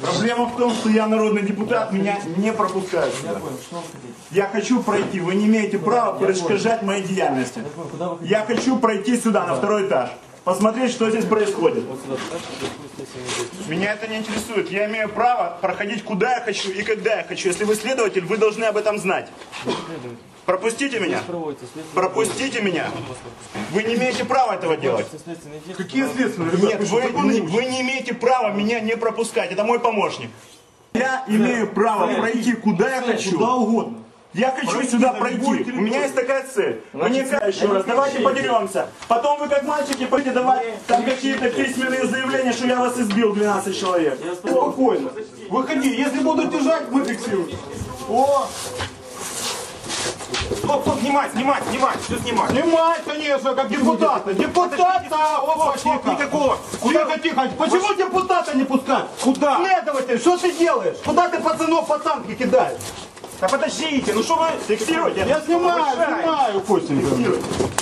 Проблема в том, что я народный депутат, меня не пропускают сюда. Понял, что вы хотите? Я хочу пройти, вы не имеете права перешкажать моей деятельности. Я? Я хочу пройти сюда, на второй этаж. Посмотреть, что здесь происходит. Меня это не интересует. Я имею право проходить куда я хочу и когда я хочу. Если вы следователь, вы должны об этом знать. Пропустите меня. Пропустите меня. Вы не имеете права этого делать. Какие следственные? Нет, вы, не- вы не имеете права меня не пропускать. Это мой помощник. Я имею право пройти куда я хочу. Куда угодно. Я хочу Пройти сюда пройти. У меня есть такая цель. Вы не еще раз. Давайте подеремся. Потом вы как мальчики будете давать там какие-то письменные заявления, что я вас избил 12 человек. Спокойно. Выходи. Если будут держать, мы фиксируем. О, Стоп, стоп, снимать, снимать, снимать, все снимать. снимай, конечно, как депутата. Депутата! Тихо. никакого. Тихо, тихо. Почему депутата не пускать? Куда? Следователь, что ты делаешь? Куда ты пацанов по танке кидаешь? Да подождите, ну что вы... Фиксируйте. Я снимаю, снимаю, Костенька.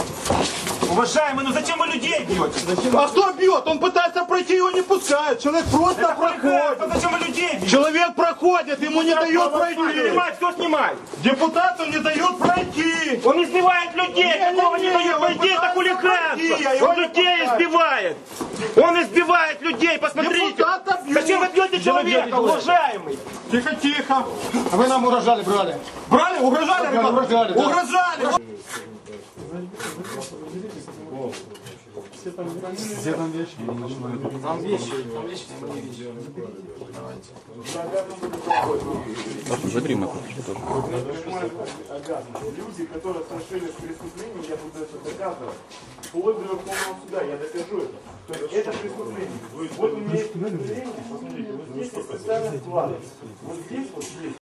Уважаемый, ну зачем вы людей бьете? А кто бьет? Он пытается пройти, его не пускают. Человек просто Это проходит. зачем вы людей бьете? Человек проходит, ему не дает пройти. Снимать, кто снимает? Депутату не дает пройти. Он избивает людей, Не, такого не, не не, дает он пройти, это хулиганство. Он людей избивает. Он избивает людей, посмотрите. Зачем вы бьете человека, уважаемый? Тихо, тихо. А вы нам угрожали, брали? Брали? Угрожали, ребята? угрожали, да. Угрожали. Там вещи, там вещи, там не вещи. Забери мою копию тоже. Люди, которые совершили преступление, я буду это доказывать. Вплоть до Верховного суда, я докажу это. То есть это преступление. Вот у меня есть удостоверение, посмотрите, есть специальный. Вот здесь